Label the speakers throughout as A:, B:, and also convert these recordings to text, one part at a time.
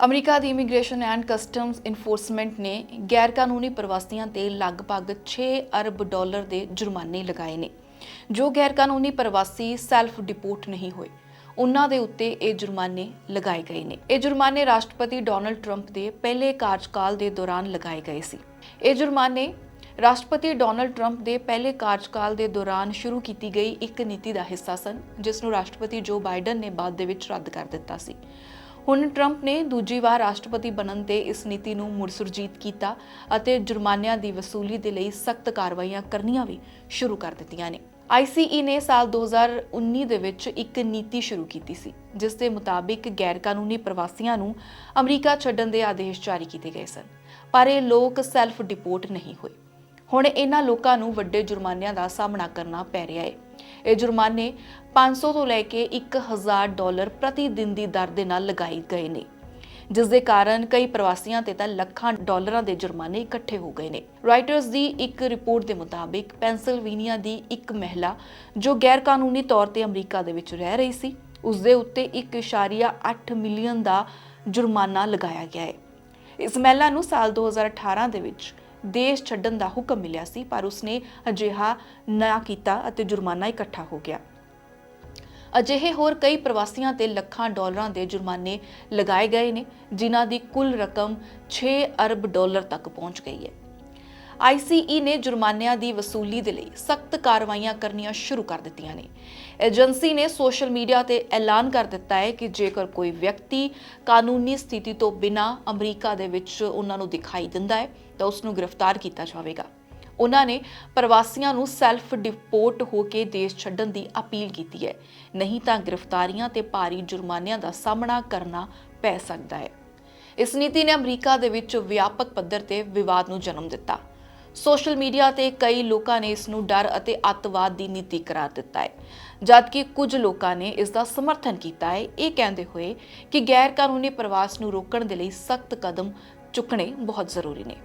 A: America ਦੀ immigration and customs enforcement ਨੇ ਗੈਰ ਕਾਨੂੰਨੀ ਪ੍ਰਵਾਸੀਆਂ ਤੇ ਲਗਭਗ 6 ਅਰਬ ਡਾਲਰ ਦੇ ਜੁਰਮਾਨੇ ਲਗਾਏ ਨੇ, ਜੋ ਗੈਰ ਕਾਨੂੰਨੀ ਪ੍ਰਵਾਸੀ ਸੈਲਫ ਡਿਪੋਰਟ ਨਹੀਂ ਹੋਏ। ਉਹਨਾਂ ਦੇ ਉੱਤੇ ਇਹ ਜੁਰਮਾਨੇ ਲਗਾਏ ਗਏ ਨੇ। ਇਹ ਜੁਰਮਾਨੇ ਰਾਸ਼ਟਰਪਤੀ ਡੋਨਲਡ ਟਰੰਪ ਦੇ ਪਹਿਲੇ ਕਾਰਜਕਾਲ ਦੇ ਦੌਰਾਨ ਲਗਾਏ ਗਏ ਸੀ। ਇਹ ਜੁਰਮਾਨੇ ਰਾਸ਼ਟਰਪਤੀ ਡੋਨਲਡ ਟਰੰਪ ਦੇ ਪਹਿਲੇ ਕਾਰਜਕਾਲ ਦੇ ਦੌਰਾਨ ਸ਼ੁਰੂ ਕੀਤੀ ਗਈ ਇੱਕ ਨੀਤੀ ਦਾ ਹਿੱਸਾ ਸਨ ਜਿਸ ਨੂੰ ਰਾਸ਼ਟਰਪਤੀ ਜੋ ਬਾਈਡਨ ਨੇ ਬਾਅਦ ਦੇ ਵਿੱਚ ਰੱਦ ਕਰ ਦਿੱਤਾ ਸੀ। ਹੁਣ ਟਰੰਪ ਨੇ ਦੂਜੀ ਵਾਰ ਰਾਸ਼ਟਰਪਤੀ ਬਣਨ ਤੇ ਇਸ ਨੀਤੀ ਨੂੰ ਮੁੜ ਸੁਰਜੀਤ ਕੀਤਾ ਅਤੇ ਜੁਰਮਾਨਿਆਂ ਦੀ ਵਸੂਲੀ ਦੇ ਲਈ ਸਖਤ ਕਾਰਵਾਈਆਂ ਕਰਨੀਆਂ ਵੀ ਸ਼ੁਰੂ ਕਰ ਦਿੱਤੀਆਂ ਨੇ। ICE ਨੇ ਸਾਲ 2019 ਦੇ ਵਿੱਚ ਇੱਕ ਨੀਤੀ ਸ਼ੁਰੂ ਕੀਤੀ ਸੀ, ਜਿਸ ਦੇ ਮੁਤਾਬਿਕ ਗੈਰ ਕਾਨੂੰਨੀ ਪ੍ਰਵਾਸੀਆਂ ਨੂੰ ਅਮਰੀਕਾ ਛੱਡਣ ਦੇ ਆਦੇਸ਼ ਜਾਰੀ ਕੀਤੇ ਗਏ ਸਨ, ਪਰ ਇਹ ਲੋਕ ਸੈਲਫ ਡਿਪੋਰਟ ਨਹੀਂ ਹੋਏ। ਹੁਣ ਇਹਨਾਂ ਲੋਕਾਂ ਨੂੰ ਵੱਡੇ ਜੁਰਮਾਨਿਆਂ ਦਾ ਸਾਹਮਣਾ ਕਰਨਾ ਪੈ ਰਿਹਾ ਹੈ। ਇਹ ਜੁਰਮਾਨੇ 500 ਤੋਂ ਲੈ ਕੇ 1000 ਡਾਲਰ ਪ੍ਰਤੀ ਦਿਨ ਦੀ ਦਰ ਦੇ ਨਾਲ ਲਗਾਏ ਗਏ ਨੇ। ਜਿਸ ਦੇ ਕਾਰਨ ਕਈ ਪ੍ਰਵਾਸੀਆਂ ਤੇ ਤਾਂ ਲੱਖਾਂ ਡਾਲਰਾਂ ਦੇ ਜੁਰਮਾਨੇ ਇਕੱਠੇ ਹੋ ਗਏ ਨੇ। ਰਾਈਟਰਸ ਦੀ ਇੱਕ ਰਿਪੋਰਟ ਦੇ ਮੁਤਾਬਿਕ ਪੈਂਸਿਲਵੇਨੀਆ ਦੀ ਇੱਕ ਮਹਿਲਾ, ਜੋ ਗੈਰ ਕਾਨੂੰਨੀ ਤੌਰ ਤੇ ਅਮਰੀਕਾ ਦੇ ਵਿੱਚ ਰਹਿ ਰਹੀ ਸੀ, ਉਸ ਦੇ ਉੱਤੇ 1.8 ਮਿਲੀਅਨ ਦਾ ਜੁਰਮਾਨਾ ਲਗਾਇਆ ਗਿਆ ਹੈ। ਇਸ ਮਹਿਲਾ ਨੂੰ ਸਾਲ 2018 ਦੇ ਵਿੱਚ ਦੇਸ਼ ਛੱਡਣ ਦਾ ਹੁਕਮ ਮਿਲਿਆ ਸੀ, ਪਰ ਉਸਨੇ ਅਜਿਹਾ ਨਾ ਕੀਤਾ ਅਤੇ ਜੁਰਮਾਨਾ ਇਕੱਠਾ ਹੋ ਗਿਆ। ਅਜਿਹੇ ਹੋਰ ਕਈ ਪ੍ਰਵਾਸੀਆਂ ਤੇ ਲੱਖਾਂ ਡਾਲਰਾਂ ਦੇ ਜੁਰਮਾਨੇ ਲਗਾਏ ਗਏ ਨੇ, ਜਿਨ੍ਹਾਂ ਦੀ ਕੁੱਲ ਰਕਮ 6 ਅਰਬ ਡਾਲਰ ਤੱਕ ਪਹੁੰਚ ਗਈ ਹੈ। ICE ਨੇ ਜੁਰਮਾਨਿਆਂ ਦੀ ਵਸੂਲੀ ਦੇ ਲਈ ਸਖਤ ਕਾਰਵਾਈਆਂ ਕਰਨੀਆਂ ਸ਼ੁਰੂ ਕਰ ਦਿੱਤੀਆਂ ਨੇ। ਏਜੰਸੀ ਨੇ ਸੋਸ਼ਲ ਮੀਡੀਆ ਤੇ ਐਲਾਨ ਕਰ ਦਿੱਤਾ ਹੈ ਕਿ ਜੇਕਰ ਕੋਈ ਵਿਅਕਤੀ ਕਾਨੂੰਨੀ ਸਥਿਤੀ ਤੋਂ ਬਿਨਾਂ ਅਮਰੀਕਾ ਦੇ ਵਿੱਚ ਉਹਨਾਂ ਨੂੰ ਦਿਖਾਈ ਦਿੰਦਾ ਹੈ, ਤਾਂ ਉਸ ਨੂੰ ਗ੍ਰਿਫਤਾਰ ਕੀਤਾ ਜਾਵੇਗਾ। ਉਹਨਾਂ ਨੇ ਪ੍ਰਵਾਸੀਆਂ ਨੂੰ ਸੈਲਫ ਡਿਪੋਰਟ ਹੋ ਕੇ ਦੇਸ਼ ਛੱਡਣ ਦੀ ਅਪੀਲ ਕੀਤੀ ਹੈ। ਨਹੀਂ ਤਾਂ ਗ੍ਰਿਫਤਾਰੀਆਂ ਤੇ ਭਾਰੀ ਜੁਰਮਾਨਿਆਂ ਦਾ ਸਾਹਮਣਾ ਕਰਨਾ ਪੈ ਸਕਦਾ ਹੈ। ਇਸ ਨੀਤੀ ਨੇ ਅਮਰੀਕਾ ਦੇ ਵਿੱਚ ਵਿਆਪਕ ਪੱਧਰ ਤੇ ਵਿਵਾਦ ਨੂੰ ਜਨਮ ਦਿੱਤਾ। ਸੋਸ਼ਲ ਮੀਡੀਆ ਤੇ ਕਈ ਲੋਕਾਂ ਨੇ ਇਸ ਨੂੰ ਡਰ ਅਤੇ ਅੱਤਵਾਦ ਦੀ ਨੀਤੀ ਕਰਾਰ ਦਿੱਤਾ ਹੈ। ਜਦਕਿ ਕੁਝ ਲੋਕਾਂ ਨੇ ਇਸ ਦਾ ਸਮਰਥਨ ਕੀਤਾ ਹੈ, ਇਹ ਕਹਿੰਦੇ ਹੋਏ ਕਿ ਗੈਰ ਕਾਨੂੰਨੀ ਪ੍ਰਵਾਸ ਨੂੰ ਰੋਕਣ ਦੇ ਲਈ ਸਖਤ ਕਦਮ ਚੁੱਕਣੇ ਬਹੁਤ ਜ਼ਰੂਰੀ ਨੇ।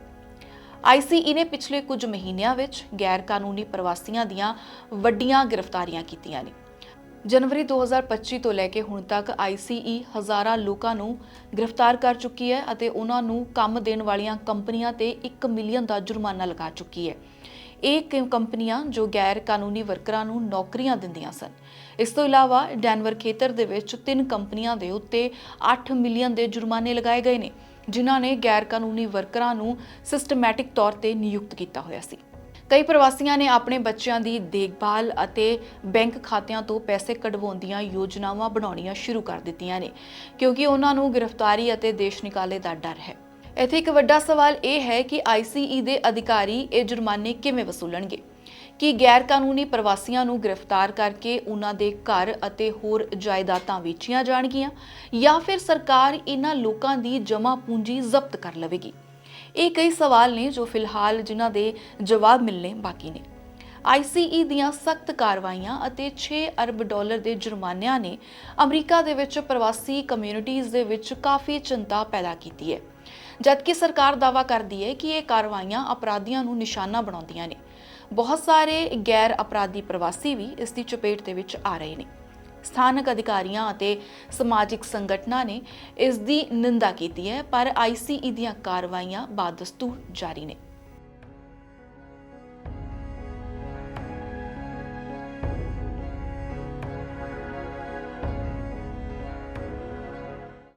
A: ICE ਨੇ ਪਿਛਲੇ ਕੁਝ ਮਹੀਨਿਆਂ ਵਿੱਚ ਗੈਰ ਕਾਨੂੰਨੀ ਪ੍ਰਵਾਸੀਆਂ ਦੀਆਂ ਵੱਡੀਆਂ ਗ੍ਰਿਫਤਾਰੀਆਂ ਕੀਤੀਆਂ ਨੇ। ਜਨਵਰੀ 2025 ਤੋਂ ਲੈ ਕੇ ਹੁਣ ਤੱਕ ICE ਹਜ਼ਾਰਾਂ ਲੋਕਾਂ ਨੂੰ ਗ੍ਰਿਫਤਾਰ ਕਰ ਚੁੱਕੀ ਹੈ ਅਤੇ ਉਹਨਾਂ ਨੂੰ ਕੰਮ ਦੇਣ ਵਾਲੀਆਂ ਕੰਪਨੀਆਂ ਤੇ 1 ਮਿਲੀਅਨ ਦਾ ਜੁਰਮਾਨਾ ਲਗਾ ਚੁੱਕੀ ਹੈ। ਇਹ ਕ- ਕੰਪਨੀਆਂ ਜੋ ਗੈਰ ਕਾਨੂੰਨੀ ਵਰਕਰਾਂ ਨੂੰ ਨੌਕਰੀਆਂ ਦਿੰਦੀਆਂ ਸਨ। ਇਸ ਤੋਂ ਇਲਾਵਾ ਡੈਨਵਰ ਖੇਤਰ ਦੇ ਵਿੱਚ ਤਿੰਨ ਕੰਪਨੀਆਂ ਦੇ ਉੱਤੇ 8 ਮਿਲੀਅਨ ਦੇ ਜੁਰਮਾਨੇ ਲਗਾਏ ਗਏ ਨੇ, ਜਿਨ੍ਹਾਂ ਨੇ ਗੈਰ ਕਾਨੂੰਨੀ ਵਰਕਰਾਂ ਨੂੰ ਸਿਸਟਮੈਟਿਕ ਤੌਰ ਤੇ ਨਿਯੁਕਤ ਕੀਤਾ ਹੋਇਆ ਸੀ। ਕਈ ਪ੍ਰਵਾਸੀਆਂ ਨੇ ਆਪਣੇ ਬੱਚਿਆਂ ਦੀ ਦੇਖਭਾਲ ਅਤੇ ਬੈਂਕ ਖਾਤਿਆਂ ਤੋਂ ਪੈਸੇ ਕਢਵਾਉਣ ਦੀਆਂ ਯੋਜਨਾਵਾਂ ਬਣਾਉਣੀਆਂ ਸ਼ੁਰੂ ਕਰ ਦਿੱਤੀਆਂ ਨੇ, ਕਿਉਂਕਿ ਉਹਨਾਂ ਨੂੰ ਗ੍ਰਿਫਤਾਰੀ ਅਤੇ ਦੇਸ਼ ਨਿਕਾਲੇ ਦਾ ਡਰ ਹੈ। ਇੱਥੇ ਇੱਕ ਵੱਡਾ ਸਵਾਲ ਇਹ ਹੈ ਕਿ ICE ਦੇ ਅਧਿਕਾਰੀ ਇਹ ਜੁਰਮਾਨੇ ਕਿਵੇਂ ਵਸੂਲਣਗੇ? ਕਿ ਗੈਰ ਕਾਨੂੰਨੀ ਪ੍ਰਵਾਸੀਆਂ ਨੂੰ ਗ੍ਰਿਫਤਾਰ ਕਰਕੇ ਉਹਨਾਂ ਦੇ ਘਰ ਅਤੇ ਹੋਰ ਜਾਇਦਾਦਾਂ ਵੇਚੀਆਂ ਜਾਣਗੀਆਂ ਜਾਂ ਫਿਰ ਸਰਕਾਰ ਇਹਨਾਂ ਲੋਕਾਂ ਦੀ ਜਮ੍ਹਾਂ ਪੂੰਜੀ ਜ਼ਬਤ ਕਰ ਲਵੇਗੀ? ਇਹ ਕਈ ਸਵਾਲ ਨੇ ਜੋ ਫਿਲਹਾਲ ਜਿਨ੍ਹਾਂ ਦੇ ਜਵਾਬ ਮਿਲਣੇ ਬਾਕੀ ਨੇ। ICE ਦੀਆਂ ਸਖਤ ਕਾਰਵਾਈਆਂ ਅਤੇ 6 ਅਰਬ ਡਾਲਰ ਦੇ ਜੁਰਮਾਨਿਆਂ ਨੇ ਅਮਰੀਕਾ ਦੇ ਵਿੱਚ ਪ੍ਰਵਾਸੀ ਕਮਿਊਨਿਟੀਜ਼ ਦੇ ਵਿੱਚ ਕਾਫੀ ਚਿੰਤਾ ਪੈਦਾ ਕੀਤੀ ਹੈ। ਜਦਕਿ ਸਰਕਾਰ ਦਾਵਾ ਕਰਦੀ ਹੈ ਕਿ ਇਹ ਕਾਰਵਾਈਆਂ ਅਪਰਾਧੀਆਂ ਨੂੰ ਨਿਸ਼ਾਨਾ ਬਣਾਉਂਦੀਆਂ ਨੇ। ਬਹੁਤ ਸਾਰੇ ਗੈਰ ਅਪਰਾਧੀ ਪ੍ਰਵਾਸੀ ਵੀ ਇਸ ਦੀ ਚਪੇਟ ਦੇ ਵਿੱਚ ਆ ਰਹੇ ਨੇ। ਸਥਾਨਕ ਅਧਿਕਾਰੀਆਂ ਅਤੇ ਸਮਾਜਿਕ ਸੰਗਠਨਾਂ ਨੇ ਇਸ ਦੀ ਨਿੰਦਾ ਕੀਤੀ ਹੈ, ਪਰ ICE ਦੀਆਂ ਕਾਰਵਾਈਆਂ ਬਾਦਸਤੂਰ ਜਾਰੀ ਨੇ।